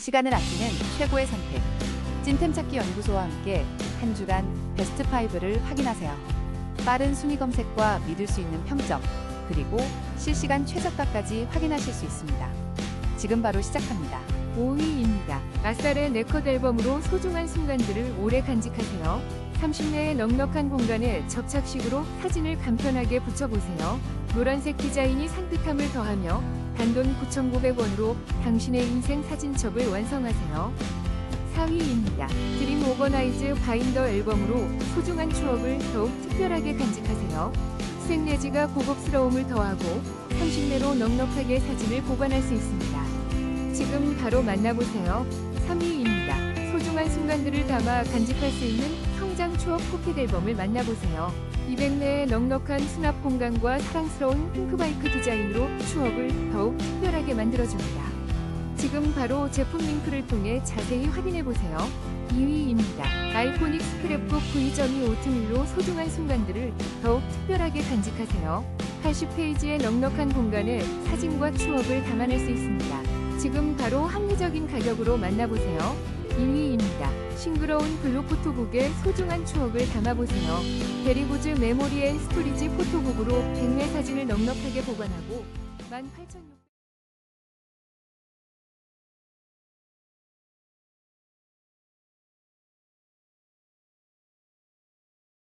시간을 아끼는 최고의 선택. 찐템 찾기 연구소와 함께 한 주간 베스트 5를 확인하세요. 빠른 순위 검색과 믿을 수 있는 평점, 그리고 실시간 최저가까지 확인하실 수 있습니다. 지금 바로 시작합니다. 5위입니다. 아싸의 네컷 앨범으로 소중한 순간들을 오래 간직하세요. 30내의 넉넉한 공간에 접착식으로 사진을 간편하게 붙여보세요. 노란색 디자인이 산뜻함을 더하며 단돈 9,900원으로 당신의 인생 사진첩을 완성하세요. 4위입니다. 드림 오버나이즈 바인더 앨범으로 소중한 추억을 더욱 특별하게 간직하세요. 수색 내지가 고급스러움을 더하고 30내로 넉넉하게 사진을 보관할 수 있습니다. 지금 바로 만나보세요. 3위입니다. 소중한 순간들을 담아 간직할 수 있는 성장 추억 포켓 앨범을 만나보세요. 200내의 넉넉한 수납 공간과 사랑스러운 핑크바이크 디자인으로 추억을 더욱 특별하게 만들어줍니다. 지금 바로 제품 링크를 통해 자세히 확인해보세요. 2위입니다. 아이코닉 스크랩북 9.2 오트밀로 소중한 순간들을 더욱 특별하게 간직하세요. 80페이지의 넉넉한 공간에 사진과 추억을 담아낼 수 있습니다. 지금 바로 합리적인 가격으로 만나보세요. 2위입니다. 싱그러운 블록 포토북에 소중한 추억을 담아보세요. 베리고즈 메모리 앤 스토리지 포토북으로 100매 사진을 넉넉하게 보관하고 18,600